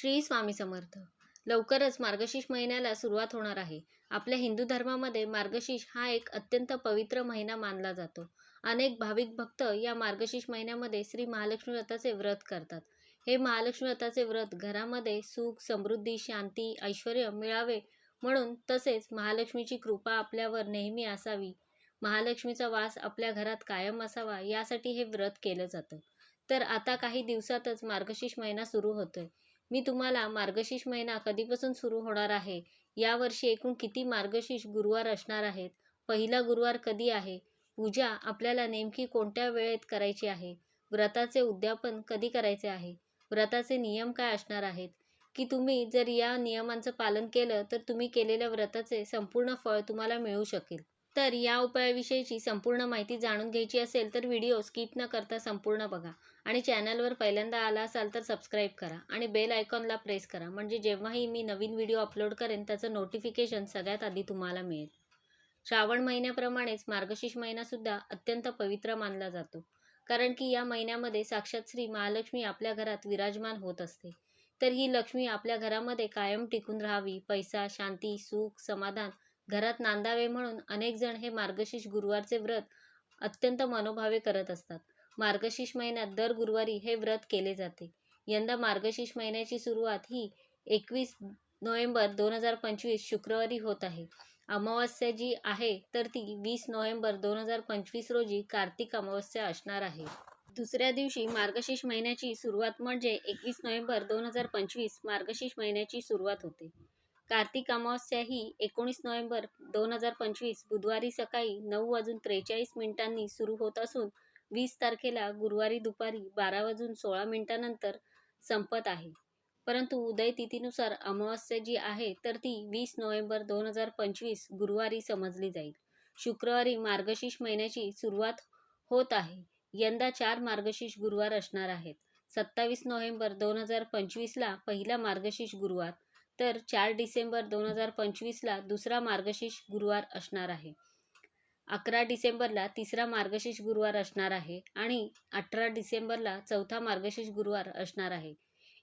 श्री स्वामी समर्थ. लवकरच मार्गशीर्ष महिन्याला सुरुवात होणार आहे. आपल्या हिंदू धर्मामध्ये मार्गशीर्ष हा एक अत्यंत पवित्र महिना मानला जातो. अनेक भाविक भक्त या मार्गशीर्ष महिन्यामध्ये श्री महालक्ष्मी व्रताचे व्रत करतात. हे महालक्ष्मी व्रताचे व्रत घरामध्ये सुख समृद्धी शांती ऐश्वर मिळावे म्हणून तसेच महालक्ष्मीची कृपा आपल्यावर नेहमी असावी. महालक्ष्मीचा वास आपल्या घरात कायम असावा यासाठी हे व्रत केलं जातं. तर आता काही दिवसातच मार्गशीर्ष महिना सुरू होतोय. मी तुम्हाला मार्गशीर्ष महिना कधीपासून सुरू होणार आहे? यावर्षी एकूण किती मार्गशीर्ष गुरुवार असणार आहेत? पहिला गुरुवार कधी आहे? पूजा आपल्याला नेमकी कोणत्या वेळेत करायची आहे? व्रताचे उद्यापन कधी करायचे आहे? व्रताचे नियम काय असणार आहेत? की तुम्ही जर या नियमांचं पालन केलं तर तुम्ही केलेल्या व्रताचे संपूर्ण फळ तुम्हाला मिळू शकेल. तर या उपायाविषयीची संपूर्ण माहिती जाणून घ्यायची असेल तर व्हिडिओ स्किप न करता संपूर्ण बघा. आणि चॅनलवर पहिल्यांदा आला असाल तर सबस्क्राईब करा आणि बेल आयकॉनला प्रेस करा. म्हणजे जेव्हाही मी नवीन व्हिडिओ अपलोड करेन त्याचं नोटिफिकेशन सगळ्यात आधी तुम्हाला मिळेल. श्रावण महिन्याप्रमाणेच मार्गशीर्ष महिनासुद्धा अत्यंत पवित्र मानला जातो. कारण की या महिन्यामध्ये साक्षात श्री महालक्ष्मी आपल्या घरात विराजमान होत असते. तर ही लक्ष्मी आपल्या घरामध्ये कायम टिकून राहावी पैसा शांती सुख समाधान घरात नांदावे म्हणून अनेक जण हे मार्गशीर्ष गुरुवारचे व्रत अत्यंत मनोभावे करत असतात. मार्गशीर्ष महिन्यात दर गुरुवारी हे व्रत केले जाते. यंदा मार्गशीर्ष महिन्याची सुरुवात ही एकवीस नोव्हेंबर दोन हजार पंचवीस शुक्रवारी होत आहे. अमावस्या जी आहे तर ती वीस नोव्हेंबर दोन हजार पंचवीस रोजी कार्तिक अमावस्या असणार आहे. दुसऱ्या दिवशी मार्गशीर्ष महिन्याची सुरुवात म्हणजे एकवीस नोव्हेंबर दोन हजार पंचवीस मार्गशीर्ष महिन्याची सुरुवात होते. कार्तिक अमावस्या ही एकोणीस नोव्हेंबर दोन हजार पंचवीस बुधवारी सकाळी नऊ वाजून त्रेचाळीस मिनिटांनी सुरू होत असून वीस तारखेला गुरुवारी दुपारी बारा वाजून सोळा मिनिटांनंतर संपत आहे. परंतु उदय तिथीनुसार अमावस्या जी आहे तर ती वीस नोव्हेंबर दोन हजार पंचवीस गुरुवारी समजली जाईल. शुक्रवारी मार्गशीर्ष महिन्याची सुरुवात होत आहे. यंदा चार मार्गशीर्ष गुरुवार असणार आहेत. सत्तावीस नोव्हेंबर दोन हजार पंचवीसला पहिला मार्गशीर्ष गुरुवार तर चार डिसेंबर दोन हजार पंचवीसला दुसरा मार्गशीर्ष गुरुवार असणार आहे. अकरा डिसेंबरला तिसरा मार्गशीर्ष गुरुवार असणार आहे आणि अठरा डिसेंबरला चौथा मार्गशीर्ष गुरुवार असणार आहे.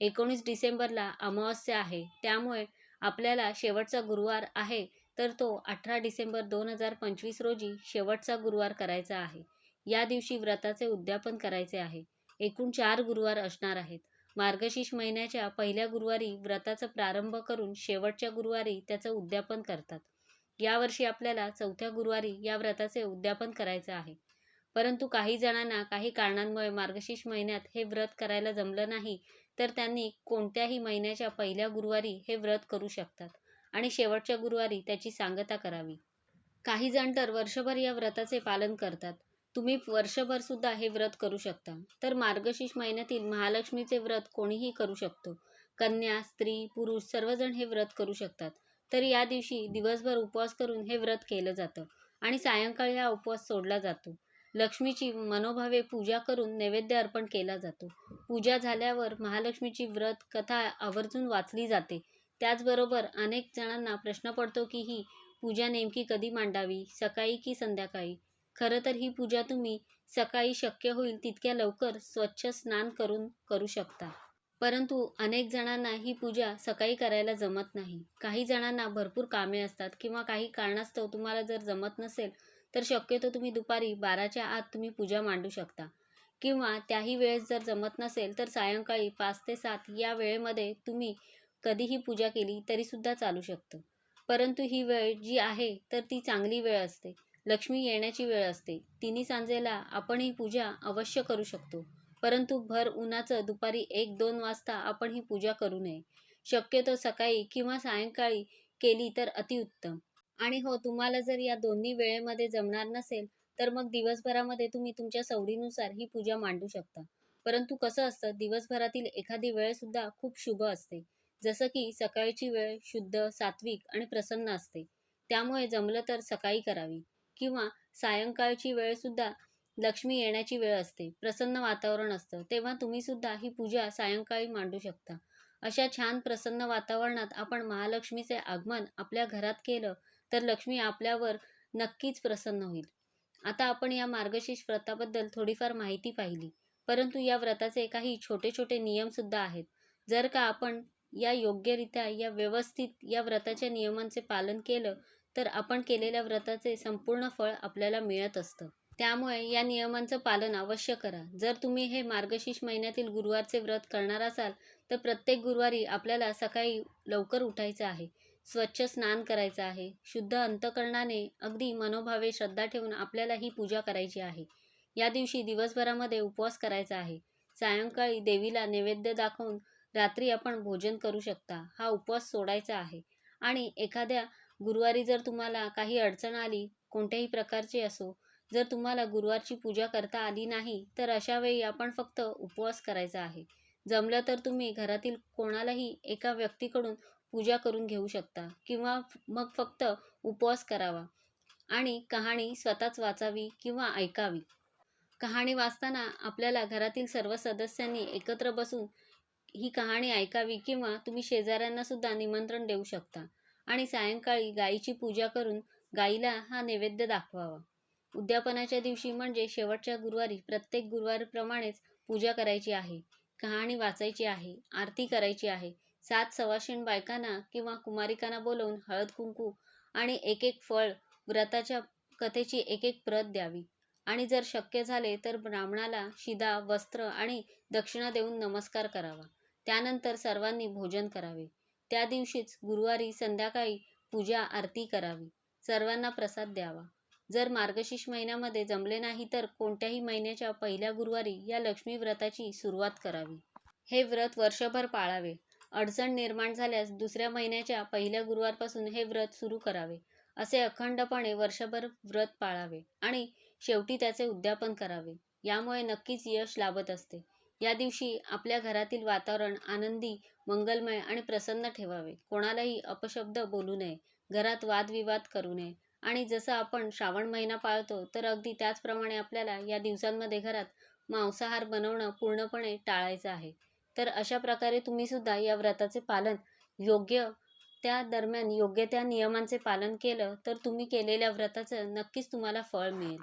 एकोणीस डिसेंबरला अमावस्या आहे. त्यामुळे आपल्याला शेवटचा गुरुवार आहे तर तो अठरा डिसेंबर दोन हजार पंचवीस रोजी शेवटचा गुरुवार करायचा आहे. या दिवशी व्रताचे उद्यापन करायचे आहे. एकूण चार गुरुवार असणार आहेत. मार्गशीर्ष महिन्याच्या पहिल्या गुरुवारी व्रताचा प्रारंभ करून शेवटच्या गुरुवारी त्याचं उद्यापन करतात. यावर्षी आपल्याला चौथ्या गुरुवारी या व्रताचे उद्यापन करायचं आहे. परंतु काही जणांना काही कारणांमुळे मार्गशीर्ष महिन्यात हे व्रत करायला जमलं नाही तर त्यांनी कोणत्याही महिन्याच्या पहिल्या गुरुवारी हे व्रत करू शकतात आणि शेवटच्या गुरुवारी त्याची सांगता करावी. काही जण तर वर्षभर या व्रताचे पालन करतात. तुम्ही वर्षभर सुद्धा हे व्रत करू शकता. तर मार्गशीर्ष महिन्यातील महालक्ष्मीचे व्रत कोणीही करू शकतो. कन्या स्त्री पुरुष सर्वजण हे व्रत करू शकतात. तर या दिवशी दिवसभर उपवास करून हे व्रत केलं जातं आणि सायंकाळी हा उपवास सोडला जातो. लक्ष्मीची मनोभावे पूजा करून नैवेद्य अर्पण केला जातो. पूजा झाल्यावर महालक्ष्मीची व्रत कथा आवर्जून वाचली जाते. त्याचबरोबर अनेक जणांना प्रश्न पडतो की ही पूजा नेमकी कधी मांडावी? सकाळी की संध्याकाळी? खरं तर ही पूजा तुम्ही सकाळी शक्य होईल तितक्या लवकर स्वच्छ स्नान करून करू शकता. परंतु अनेक जणांना ही पूजा सकाळी करायला जमत नाही. काही जणांना भरपूर कामे असतात किंवा काही कारणास्तव तुम्हाला जर जमत नसेल तर शक्यतो तुम्ही दुपारी बाराच्या आत तुम्ही पूजा मांडू शकता. किंवा त्याही वेळेस जर जमत नसेल तर सायंकाळी पाच ते सात या वेळेमध्ये तुम्ही कधीही पूजा केली तरीसुद्धा चालू शकतं. परंतु ही वेळ जी आहे तर ती चांगली वेळ असते. लक्ष्मी येण्याची वेळ असते. तिन्ही सांजेला आपण ही पूजा अवश्य करू शकतो. परंतु भर उन्हाचं दुपारी एक दोन वाजता आपण ही पूजा करू नये. शक्यतो सकाळी किंवा सायंकाळी केली तर अतिउत्तम. आणि हो तुम्हाला जर या दोन्ही वेळेमध्ये जमणार नसेल तर मग दिवसभरामध्ये तुम्ही तुमच्या सवडीनुसार ही पूजा मांडू शकता. परंतु कसं असतं दिवसभरातील एखादी वेळ सुद्धा खूप शुभ असते. जसं की सकाळची वेळ शुद्ध सात्विक आणि प्रसन्न असते. त्यामुळे जमलं तर सकाळी करावी. किंवा सायंकाळची वेळ सुद्धा लक्ष्मी येण्याची वेळ असते. प्रसन्न वातावरण असतं. तेव्हा तुम्ही सुद्धा ही पूजा सायंकाळी मांडू शकता. अशा छान प्रसन्न वातावरणात आपण महालक्ष्मीचे आगमन आपल्या घरात केलं तर लक्ष्मी आपल्यावर नक्कीच प्रसन्न होईल. आता आपण या मार्गशीर्ष व्रताबद्दल थोडीफार माहिती पाहिली. परंतु या व्रताचे काही छोटे छोटे नियमसुद्धा आहेत. जर का आपण या योग्यरित्या या व्यवस्थित या व्रताच्या नियमांचे पालन केलं तर आपण केलेल्या व्रताचे संपूर्ण फळ आपल्याला मिळत असतं. त्यामुळे या नियमांचं पालन अवश्य करा. जर तुम्ही हे मार्गशीर्ष महिन्यातील गुरुवारचे व्रत करणार असाल तर प्रत्येक गुरुवारी आपल्याला सकाळी लवकर उठायचं आहे. स्वच्छ स्नान करायचं आहे. शुद्ध अंतकरणाने अगदी मनोभावे श्रद्धा ठेवून आपल्याला ही पूजा करायची आहे. या दिवशी दिवसभरामध्ये उपवास करायचा आहे. सायंकाळी देवीला नैवेद्य दाखवून रात्री आपण भोजन करू शकता. हा उपवास सोडायचा आहे. आणि एखाद्या गुरुवारी जर तुम्हाला काही अडचण आली कोणत्याही प्रकारची असो जर तुम्हाला गुरुवारची पूजा करता आली नाही तर अशा वेळी आपण फक्त उपवास करायचा आहे. जमलं तर तुम्ही घरातील कोणालाही एका व्यक्तीकडून पूजा करून घेऊ शकता किंवा मग फक्त उपवास करावा. आणि कहाणी स्वतःच वाचावी किंवा ऐकावी. कहाणी वाचताना आपल्याला घरातील सर्व सदस्यांनी एकत्र बसून ही कहाणी ऐकावी किंवा तुम्ही शेजाऱ्यांना सुद्धा निमंत्रण देऊ शकता. आणि सायंकाळी गायीची पूजा करून गाईला हा नैवेद्य दाखवावा. उद्यापनाच्या दिवशी म्हणजे शेवटच्या गुरुवारी प्रत्येक गुरुवारप्रमाणेच पूजा करायची आहे कहाणी वाचायची आहे आरती करायची आहे. सात सवाशीण बायकांना किंवा कुमारिकांना बोलवून हळद कुंकू आणि एक एक फळ व्रताच्या कथेची एक एक प्रत द्यावी. आणि जर शक्य झाले तर ब्राह्मणाला शिदा वस्त्र आणि दक्षिणा देऊन नमस्कार करावा. त्यानंतर सर्वांनी भोजन करावे. त्या दिवशीच गुरुवारी संध्याकाळी पूजा आरती करावी. सर्वांना प्रसाद द्यावा. जर मार्गशीर्ष महिन्यामध्ये जमले नाही तर कोणत्याही महिन्याच्या पहिल्या गुरुवारी या लक्ष्मी व्रताची सुरुवात करावी. हे व्रत वर्षभर पाळावे. अडचण निर्माण झाल्यास दुसऱ्या महिन्याच्या पहिल्या गुरुवारपासून हे व्रत सुरू करावे. असे अखंडपणे वर्षभर व्रत पाळावे आणि शेवटी त्याचे उद्यापन करावे. यामुळे नक्कीच यश लाभत असते. या दिवशी आपल्या घरातील वातावरण आनंदी मंगलमय आणि प्रसन्न ठेवावे. कोणालाही अपशब्द बोलू नये. घरात वादविवाद करू नये. आणि जसं आपण श्रावण महिना पाळतो तर अगदी त्याचप्रमाणे आपल्याला या दिवसांमध्ये घरात मांसाहार बनवणं पूर्णपणे टाळायचं आहे. तर अशा प्रकारे तुम्ही सुद्धा या व्रताचे पालन योग्य त्या दरम्यान योग्य त्या नियमांचे पालन केलं तर तुम्ही केलेल्या व्रताचं नक्कीच तुम्हाला फळ मिळेल.